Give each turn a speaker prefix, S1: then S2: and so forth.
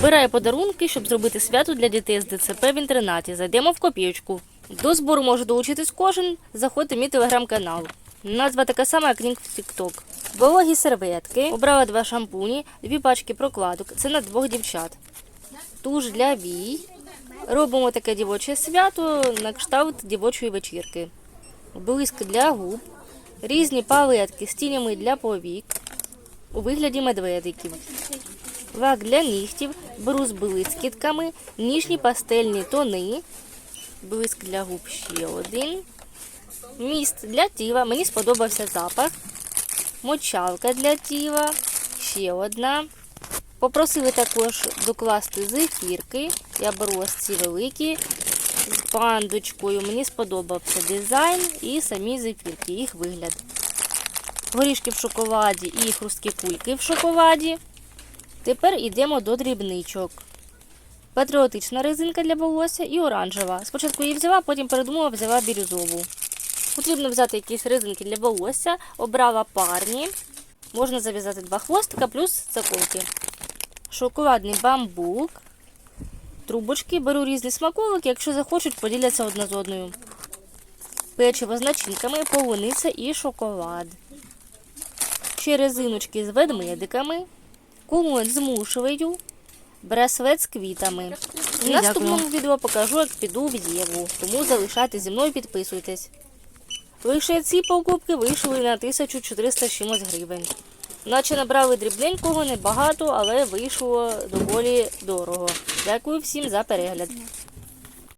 S1: Обираю подарунки, щоб зробити свято для дітей з ДЦП в інтернаті. Зайдемо в копійочку. До збору може долучитись кожен. Заходьте в мій телеграм-канал. Назва така сама, як лінк в TikTok. Вологі серветки. Обрала два шампуні, дві пачки прокладок. Це на двох дівчат. Туш для вій. Робимо таке дівоче свято на кшталт дівочої вечірки. Блиск для губ. Різні палетки з тінями для повік у вигляді медведиків. Лак для нігтів, беру з блискітками, ніжні пастельні тони, блиск для губ ще один. Міст для тіла, мені сподобався запах. Мочалка для тіла, ще одна. Попросили також докласти зефірки. Я беру ось ці великі з пандочкою. Мені сподобався дизайн і самі зефірки, їх вигляд. Горішки в шоколаді і хрусткі кульки в шоколаді. Тепер йдемо до дрібничок. Патріотична резинка для волосся і оранжева. Спочатку її взяла, потім передумала, взяла бірюзову. Потрібно взяти якісь резинки для волосся, обрала парні. Можна зав'язати два хвостика плюс заколки. Шоколадний бамбук. Трубочки. Беру різні смаколики, якщо захочуть, поділяться одна з одною. Печиво з начинками, полуниця і шоколад. Ще резиночки з ведмедиками, кулон змушую браслет з квітами. В наступному відео покажу, як піду в Єву, тому залишайте зі мною, підписуйтесь. Лише ці покупки вийшли на 1400 чимось гривень. Наче набрали дрібненького небагато, але вийшло доволі дорого. Дякую всім за перегляд.